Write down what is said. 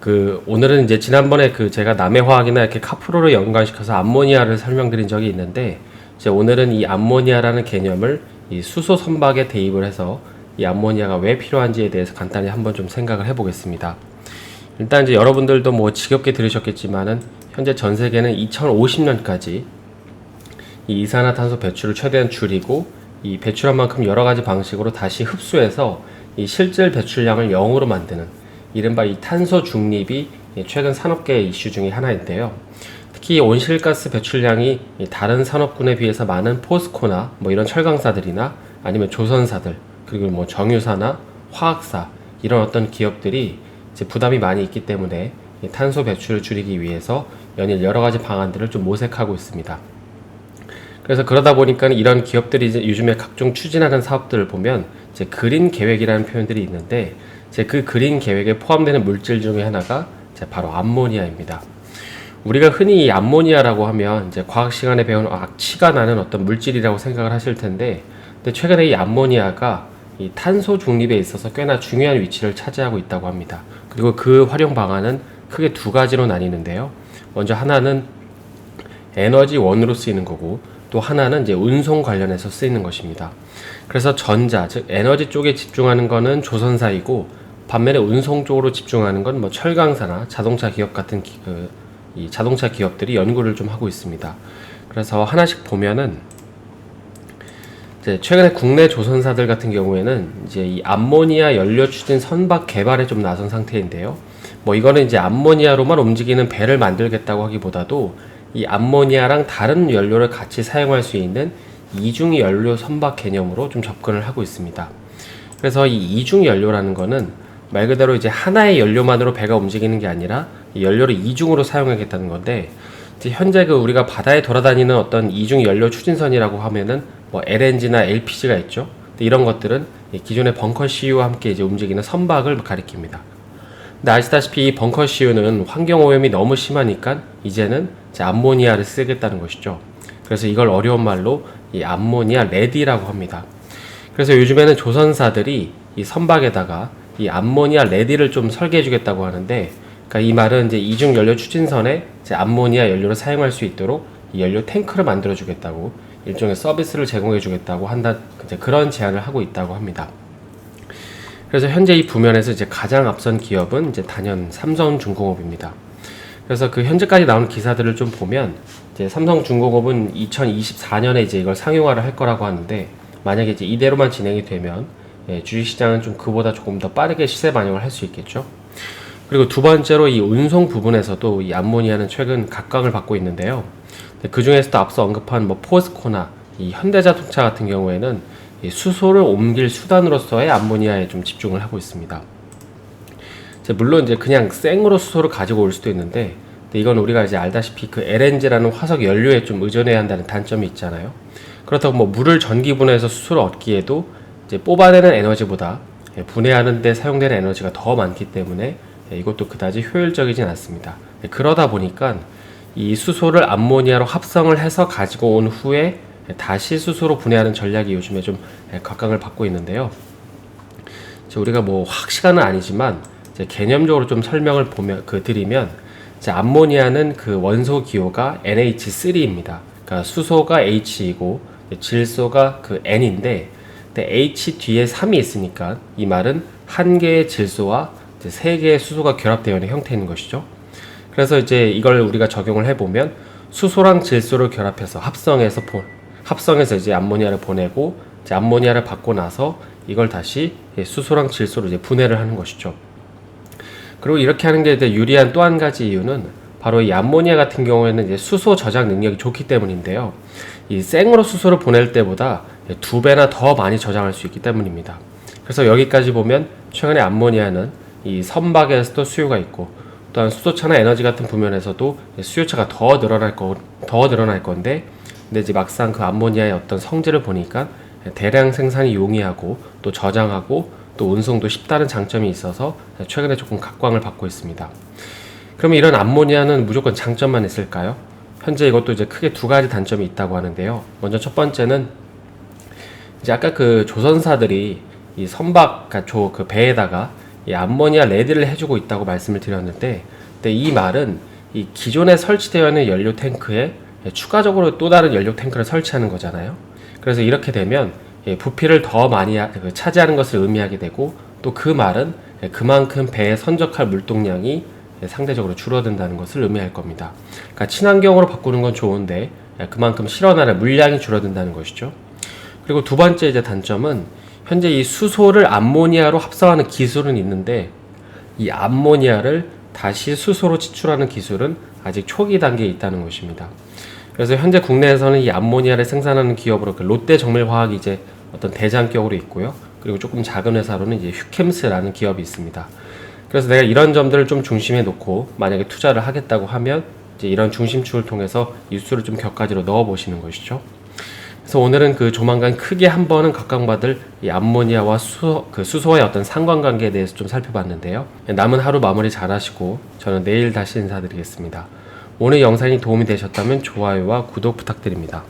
그 오늘은 이제 지난번에 그 제가 남의 화학이나 이렇게 카프로를 연관시켜서 암모니아를 설명드린 적이 있는데 이제 오늘은 이 암모니아라는 개념을 이 수소 선박에 대입을 해서 이 암모니아가 왜 필요한지에 대해서 간단히 한번 좀 생각을 해보겠습니다. 일단 이제 여러분들도 뭐 지겹게 들으셨겠지만은 현재 전 세계는 2050년까지 이 이산화탄소 배출을 최대한 줄이고 이 배출한 만큼 여러 가지 방식으로 다시 흡수해서 이 실질 배출량을 0으로 만드는 이른바 이 탄소 중립이 이 최근 산업계의 이슈 중의 하나인데요. 특히 이 온실가스 배출량이 이 다른 산업군에 비해서 많은 포스코나 뭐 이런 철강사들이나 아니면 조선사들 그리고 뭐 정유사나 화학사 이런 어떤 기업들이 부담이 많이 있기 때문에 이 탄소 배출을 줄이기 위해서 연일 여러 가지 방안들을 좀 모색하고 있습니다. 그래서 그러다 보니까 이런 기업들이 요즘에 각종 추진하는 사업들을 보면 그린 계획이라는 표현들이 있는데 이제 그 그린 계획에 포함되는 물질 중에 하나가 이제 바로 암모니아입니다. 우리가 흔히 이 암모니아라고 하면 이제 과학 시간에 배운 악취가 나는 어떤 물질이라고 생각을 하실 텐데 근데 최근에 이 암모니아가 이 탄소 중립에 있어서 꽤나 중요한 위치를 차지하고 있다고 합니다. 그리고 그 활용 방안은 크게 두 가지로 나뉘는데요. 먼저 하나는 에너지 원으로 쓰이는 거고 또 하나는 이제 운송 관련해서 쓰이는 것입니다. 그래서 전자 즉 에너지 쪽에 집중하는 거는 조선사이고 반면에 운송 쪽으로 집중하는 건 뭐 철강사나 자동차 기업 같은 기, 그, 이 자동차 기업들이 연구를 좀 하고 있습니다. 그래서 하나씩 보면은 이제 최근에 국내 조선사들 같은 경우에는 이제 이 암모니아 연료 추진 선박 개발에 좀 나선 상태인데요. 뭐 이거는 이제 암모니아로만 움직이는 배를 만들겠다고 하기보다도 이 암모니아랑 다른 연료를 같이 사용할 수 있는 이중 연료 선박 개념으로 좀 접근을 하고 있습니다. 그래서 이 이중 연료라는 거는 말 그대로 이제 하나의 연료만으로 배가 움직이는 게 아니라 이 연료를 이중으로 사용하겠다는 건데 현재 그 우리가 바다에 돌아다니는 어떤 이중 연료 추진선이라고 하면은 뭐 LNG나 LPG가 있죠. 이런 것들은 이 기존의 벙커 CU와 함께 이제 움직이는 선박을 가리킵니다. 근데 아시다시피 이 벙커 CU는 환경 오염이 너무 심하니까 이제는 이제 암모니아를 쓰겠다는 것이죠. 그래서 이걸 어려운 말로 이 암모니아 레디라고 합니다. 그래서 요즘에는 조선사들이 이 선박에다가 이 암모니아 레디를 좀 설계해 주겠다고 하는데 그러니까 이 말은 이제 이중 연료 추진선에 이제 암모니아 연료를 사용할 수 있도록 이 연료 탱크를 만들어 주겠다고 일종의 서비스를 제공해 주겠다고 한다 그런 제안을 하고 있다고 합니다. 그래서 현재 이 부면에서 이제 가장 앞선 기업은 이제 단연 삼성중공업입니다. 그래서 그 현재까지 나온 기사들을 좀 보면 이제 삼성중공업은 2024년에 이제 이걸 상용화를 할 거라고 하는데 만약에 이제 이대로만 진행이 되면 예, 주식시장은 좀 그보다 조금 더 빠르게 시세 반영을 할 수 있겠죠. 그리고 두 번째로 이 운송 부분에서도 이 암모니아는 최근 각광을 받고 있는데요. 그 중에서도 앞서 언급한 뭐 포스코나 이 현대자동차 같은 경우에는 이 수소를 옮길 수단으로서의 암모니아에 좀 집중을 하고 있습니다. 물론 이제 그냥 생으로 수소를 가지고 올 수도 있는데 이건 우리가 이제 알다시피 그 LNG라는 화석 연료에 좀 의존해야 한다는 단점이 있잖아요. 그렇다고 뭐 물을 전기분해해서 수소를 얻기에도 이제 뽑아내는 에너지보다 예, 분해하는 데 사용되는 에너지가 더 많기 때문에 예, 이것도 그다지 효율적이진 않습니다. 예, 그러다 보니까 이 수소를 암모니아로 합성을 해서 가지고 온 후에 다시 수소로 분해하는 전략이 요즘에 좀 각광을 받고 있는데요. 우리가 뭐 화학 시간은 아니지만 개념적으로 좀 설명을 보면 그 드리면 암모니아는 그 원소 기호가 NH3입니다. 그러니까 수소가 H이고 질소가 그 N인데 H 뒤에 3이 있으니까 이 말은 한 개의 질소와 세 개의 수소가 결합되어 있는 형태인 것이죠. 그래서 이제 이걸 우리가 적용을 해보면 수소랑 질소를 결합해서 합성해서 보, 합성해서 이제 암모니아를 보내고 이제 암모니아를 받고 나서 이걸 다시 수소랑 질소로 이제 분해를 하는 것이죠. 그리고 이렇게 하는 게 유리한 또 한 가지 이유는 바로 이 암모니아 같은 경우에는 이제 수소 저장 능력이 좋기 때문인데요. 이 생으로 수소를 보낼 때보다 두 배나 더 많이 저장할 수 있기 때문입니다. 그래서 여기까지 보면 최근에 암모니아는 이 선박에서도 수요가 있고 또한 수소차나 에너지 같은 부면에서도 수요차가 더 늘어날 거, 더 늘어날 건데, 근데 이제 막상 그 암모니아의 어떤 성질을 보니까 대량 생산이 용이하고 또 저장하고 또 운송도 쉽다는 장점이 있어서 최근에 조금 각광을 받고 있습니다. 그러면 이런 암모니아는 무조건 장점만 있을까요? 현재 이것도 이제 크게 두 가지 단점이 있다고 하는데요. 먼저 첫 번째는 이제 아까 그 조선사들이 이 선박, 그러니까 조, 그 배에다가 이 암모니아 레드를 해주고 있다고 말씀을 드렸는데, 근데 이 말은 이 기존에 설치되어 있는 연료 탱크에 추가적으로 또 다른 연료 탱크를 설치하는 거잖아요. 그래서 이렇게 되면 예, 부피를 더 많이 하- 그 차지하는 것을 의미하게 되고 또 그 말은 예, 그만큼 배에 선적할 물동량이 예, 상대적으로 줄어든다는 것을 의미할 겁니다. 그러니까 친환경으로 바꾸는 건 좋은데 예, 그만큼 실어나는 물량이 줄어든다는 것이죠. 그리고 두 번째 이제 단점은 현재 이 수소를 암모니아로 합성하는 기술은 있는데 이 암모니아를 다시 수소로 치출하는 기술은 아직 초기 단계에 있다는 것입니다. 그래서 현재 국내에서는 이 암모니아를 생산하는 기업으로 그 롯데 정밀화학이 이제 어떤 대장격으로 있고요. 그리고 조금 작은 회사로는 이제 휴캠스라는 기업이 있습니다. 그래서 내가 이런 점들을 좀 중심에 놓고 만약에 투자를 하겠다고 하면 이제 이런 중심축을 통해서 이 수를 좀 격가지로 넣어 보시는 것이죠. 그래서 오늘은 그 조만간 크게 한 번은 각광받을 이 암모니아와 수소, 그 수소의 어떤 상관관계에 대해서 좀 살펴봤는데요. 남은 하루 마무리 잘 하시고 저는 내일 다시 인사드리겠습니다. 오늘 영상이 도움이 되셨다면 좋아요와 구독 부탁드립니다.